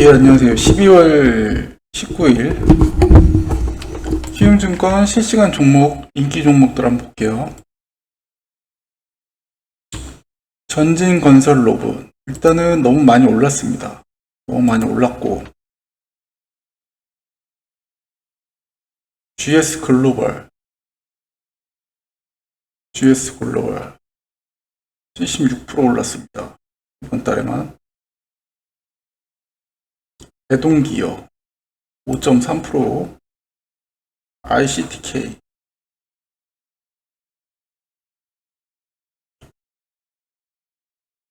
예, 안녕하세요. 12월 19일 키움증권 실시간 종목, 인기 종목들 한번 볼게요. 전진건설 로봇. 일단은 너무 많이 올랐습니다. 너무 많이 올랐고 GS 글로벌 GS 글로벌 76% 올랐습니다. 이번 달에만 대동기업 5.3% ICTK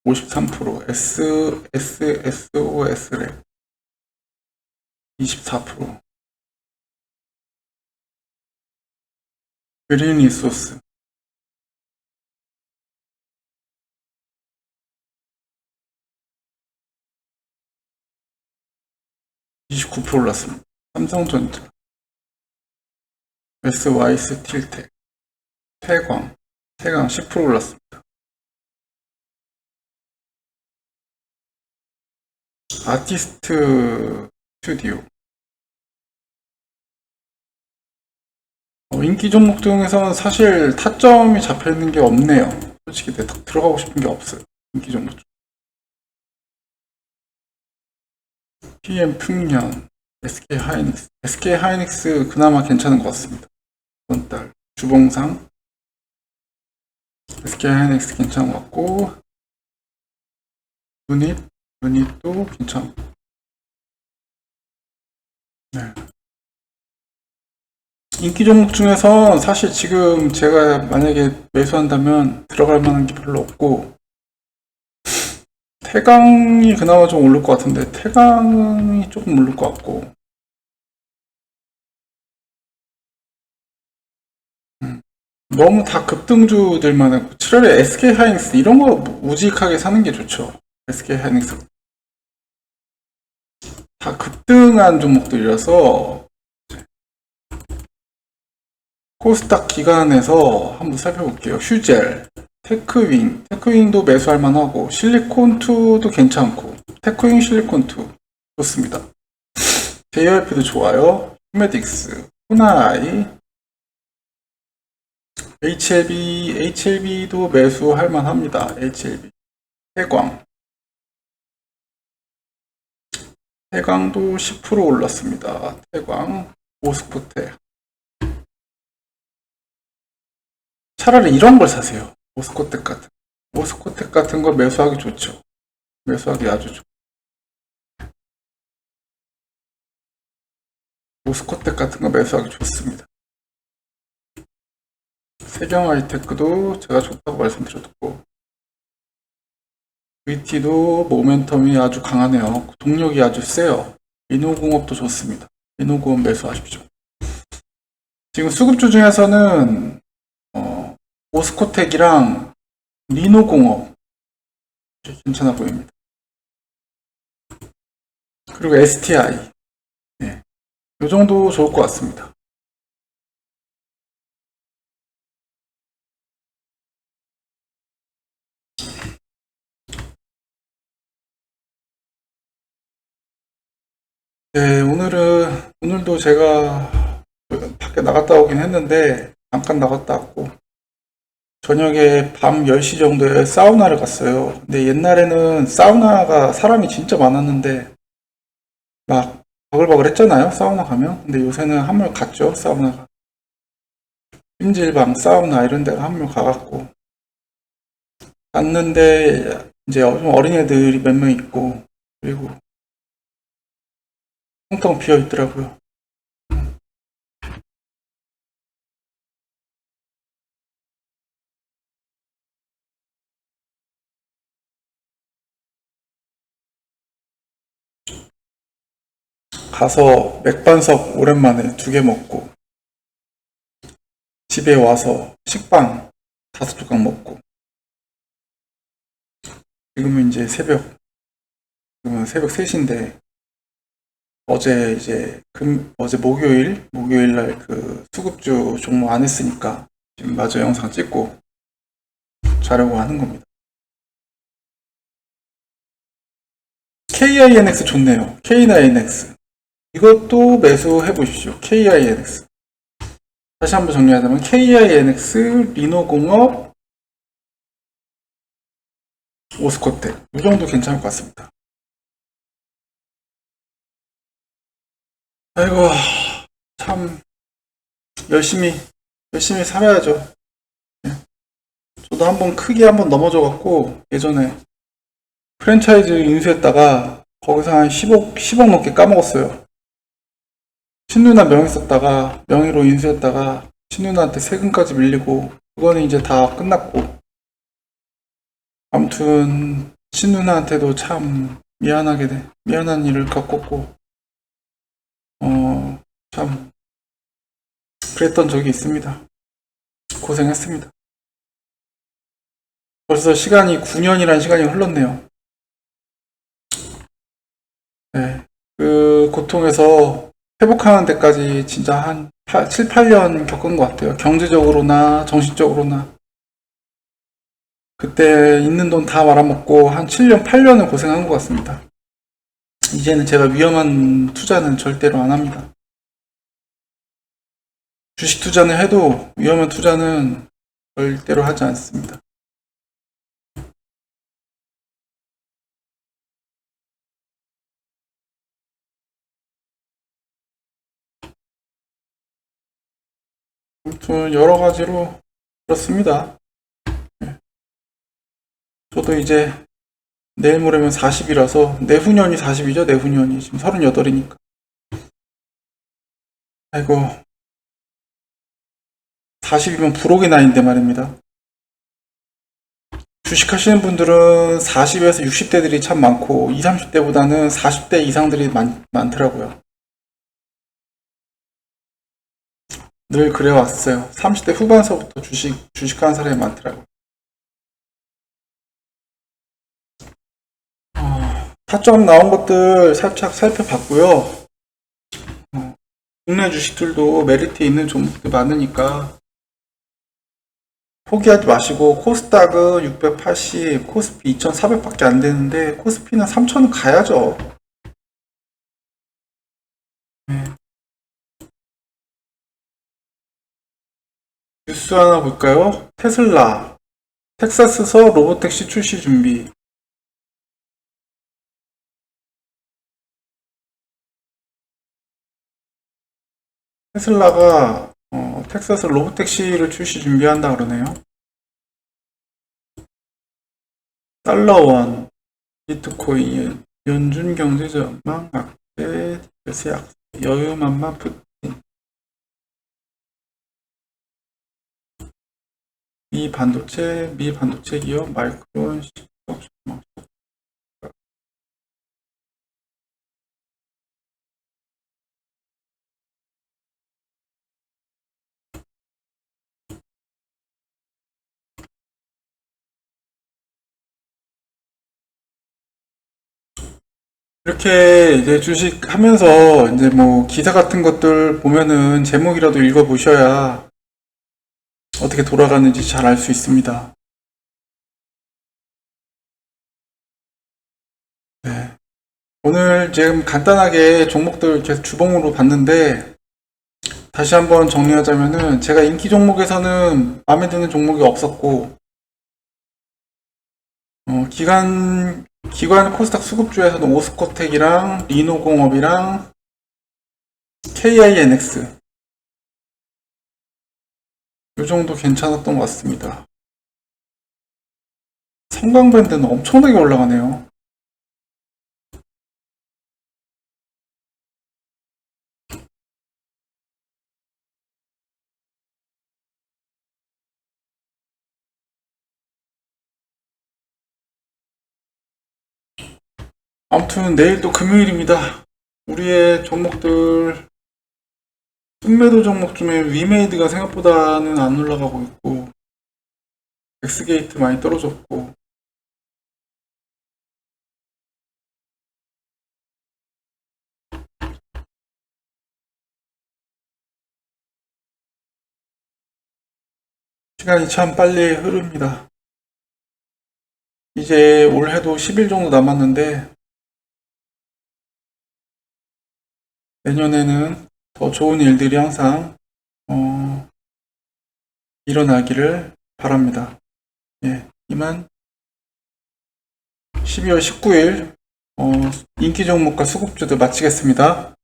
(53% S S S O S 랩 (24% 그린 리소스 (29% 올랐습니다) 삼성전자 SY 스틸텍 태광 태광 10% 올랐습니다. 아티스트 스튜디오 어, 인기 종목 중에서는 사실 타점이 잡혀 있는 게 없네요. 솔직히 내가 들어가고 싶은 게 없어요. 인기 종목 중. PM 풍년 SK 하이닉스. SK 하이닉스 그나마 괜찮은 것 같습니다. 이번 달 주봉상 SK 하이닉스 괜찮은 것 같고 유닛 유닛도 괜찮고 네. 인기 종목 중에서 사실 지금 제가 만약에 매수한다면 들어갈 만한 게 별로 없고 태강이 그나마 좀 오를 것 같은데 태강이 조금 오를 것 같고. 음, 너무 다 급등주들만 하고 7월에 SK 하이닉스 이런 거 우직하게 사는 게 좋죠. SK 하이닉스. 다 급등한 종목들이라서 코스닥 기간에서 한번 살펴볼게요. 휴젤 테크윙, 테크윙도 매수할 만하고 실리콘2도 괜찮고 테크윙 실리콘2 좋습니다. JYP도 좋아요. 휴메딕스, 후나이, HLB, HLB도 매수할 만합니다. HLB, 해광, 해광도 10% 올랐습니다. 해광, 오스코테. 차라리 이런 걸 사세요. 오스코텍 같은 오스코텍 같은 거 매수하기 좋죠. 매수하기 아주 좋. 오스코텍 같은 거 매수하기 좋습니다. 세경 하이테크도 제가 좋다고 말씀드렸고 VT도 모멘텀이 아주 강하네요. 동력이 아주 세요. 인호공업도 좋습니다. 인호공업 매수하십시오. 지금 수급주 중에서는 어, 오스코텍이랑 리노공업 괜찮아 보입니다. 그리고 STI 네. 이 정도 좋을 것 같습니다. 네, 오늘은 오늘도 제가 밖에 나갔다 오긴 했는데 잠깐 나갔다 왔고 저녁에 밤 10시 정도에 사우나를 갔어요. 근데 옛날에는 사우나가 사람이 진짜 많았는데 막 바글바글 했잖아요. 사우나 가면. 근데 요새는 한물 갔죠. 사우나가. 찜질방, 사우나 이런 데 한물 가갖고 갔는데 이제 좀 어린애들이 몇 명 있고 그리고 텅텅 비어 있더라고요. 가서 맥반석 오랜만에 두 개 먹고 집에 와서 식빵 다섯 조각 먹고 지금은 이제 새벽 지금은 새벽 3시인데 어제 이제 금 어제 목요일 목요일 날 그 수급주 종목 안 했으니까 지금 마저 영상 찍고 자려고 하는 겁니다. KINX 좋네요. K9NX. 이것도 매수해 보십시오. KINX. 다시 한번 정리하자면 KINX, 리노공업, 오스코텍. 이 정도 괜찮을 것 같습니다. 아이고, 참, 열심히, 열심히 살아야죠. 예. 저도 한번 크게 한번 넘어져-갖고, 예전에 프랜차이즈 인수했다가, 거기서 한 10억, 10억 넘게 까먹었어요. 신누나 명의 썼다가, 명의로 인수했다가, 신누나한테 세금까지 밀리고, 그거는 이제 다 끝났고. 아무튼, 신누나한테도 참 미안하게 돼. 미안한 일을 겪었고, 어, 참, 그랬던 적이 있습니다. 고생했습니다. 벌써 시간이 9년이라는 시간이 흘렀네요. 네. 그 고통에서 회복하는 데까지 진짜 한 8, 7, 8년 겪은 것 같아요. 경제적으로나 정신적으로나. 그때 있는 돈 다 말아먹고 한 7년, 8년을 고생한 것 같습니다. 이제는 제가 위험한 투자는 절대로 안 합니다. 주식 투자는 해도 위험한 투자는 절대로 하지 않습니다. 아무튼 여러 가지로 그렇습니다. 네. 저도 이제 내일 모레면 40이라서 내후년이 40이죠. 내후년이 지금 38이니까. 아이고 40이면 불혹의 나이인데 말입니다. 주식하시는 분들은 40에서 60대들이 참 많고 20, 30대보다는 40대 이상들이 많, 많더라고요. 늘 그래왔어요. 30대 후반서부터 주식, 주식하는 사람이 많더라고요. 어, 타점 나온 것들 살짝 살펴봤고요. 어, 국내 주식들도 메리트 있는 종목들 많으니까 포기하지 마시고 코스닥은 680, 코스피 2,400밖에 안 되는데 코스피는 3,000은 가야죠. 뉴스 하나 볼까요? 테슬라 텍사스서 로보택시 출시 준비. 테슬라가 어, 텍사스 로보택시를 출시 준비한다 그러네요. 달러원, 비트코인, 연준 경제 전망, 악재, 여유만만 푸 미 반도체, 미 반도체 기업 마이크론. 이렇게 이제 주식 하면서 이제 뭐 기사 같은 것들 보면은 제목이라도 읽어보셔야 어떻게 돌아가는지 잘 알 수 있습니다. 네. 오늘 지금 간단하게 종목들 계속 주봉으로 봤는데 다시 한번 정리하자면은 제가 인기 종목에서는 마음에 드는 종목이 없었고 어, 기간 기관 코스닥 수급주에서는 오스코텍이랑 리노공업이랑 KINX 이 정도 괜찮았던 것 같습니다. 성광밴드는 엄청나게 올라가네요. 아무튼 내일 또 금요일입니다. 우리의 종목들 순매도 종목 중에 위메이드가 생각보다는 안 올라가고 있고 엑스게이트 많이 떨어졌고 시간이 참 빨리 흐릅니다. 이제 올해도 10일 정도 남았는데 내년에는 더 좋은 일들이 항상 어, 일어나기를 바랍니다. 예, 이만 12월 19일 어, 인기 종목과 수급주도 마치겠습니다.